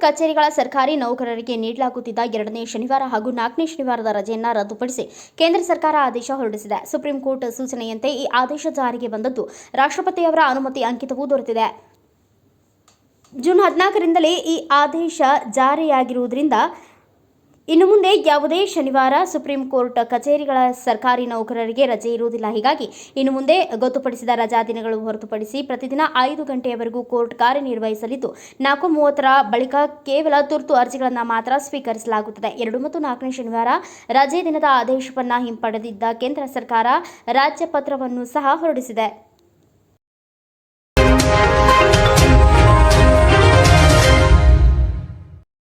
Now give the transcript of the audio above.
ಕಚೇರಿಗಳ ಸರ್ಕಾರಿ ನೌಕರರಿಗೆ ನೀಡಲಾಗುತ್ತಿದ್ದ ಎರಡನೇ ಶನಿವಾರ ಹಾಗೂ ನಾಲ್ಕನೇ ಶನಿವಾರದ ರಜೆಯನ್ನು ರದ್ದುಪಡಿಸಿ ಕೇಂದ್ರ ಸರ್ಕಾರ ಆದೇಶ ಹೊರಡಿಸಿದೆ. ಸುಪ್ರೀಂ ಕೋರ್ಟ್ ಸೂಚನೆಯಂತೆ ಈ ಆದೇಶ ಜಾರಿಗೆ ಬಂದದ್ದು ರಾಷ್ಟ್ರಪತಿಯವರ ಅನುಮತಿ ಅಂಕಿತವೂ ದೊರೆತಿದೆ. ಜೂನ್ ಹದಿನಾಲ್ಕರಿಂದಲೇ ಈ ಆದೇಶ ಜಾರಿಯಾಗಿರುವುದರಿಂದ ಇನ್ನು ಮುಂದೆ ಯಾವುದೇ ಶನಿವಾರ ಸುಪ್ರೀಂ ಕೋರ್ಟ್ ಕಚೇರಿಗಳ ಸರ್ಕಾರಿ ನೌಕರರಿಗೆ ರಜೆ ಇರುವುದಿಲ್ಲ. ಹೀಗಾಗಿ ಇನ್ನು ಮುಂದೆ ಗೊತ್ತುಪಡಿಸಿದ ರಜಾ ದಿನಗಳು ಹೊರತುಪಡಿಸಿ ಪ್ರತಿದಿನ ಐದು ಗಂಟೆಯವರೆಗೂ ಕೋರ್ಟ್ ಕಾರ್ಯನಿರ್ವಹಿಸಲಿದ್ದು, ನಾಲ್ಕು ಮೂವತ್ತರ ಬಳಿಕ ಕೇವಲ ತುರ್ತು ಅರ್ಜಿಗಳನ್ನು ಮಾತ್ರ ಸ್ವೀಕರಿಸಲಾಗುತ್ತದೆ. ಎರಡು ಮತ್ತು ನಾಲ್ಕನೇ ಶನಿವಾರ ರಜೆ ದಿನದ ಆದೇಶವನ್ನು ಹಿಂಪಡೆದಿದ್ದ ಕೇಂದ್ರ ಸರ್ಕಾರ ರಾಜ್ಯ ಪತ್ರವನ್ನು ಸಹ ಹೊರಡಿಸಿದೆ.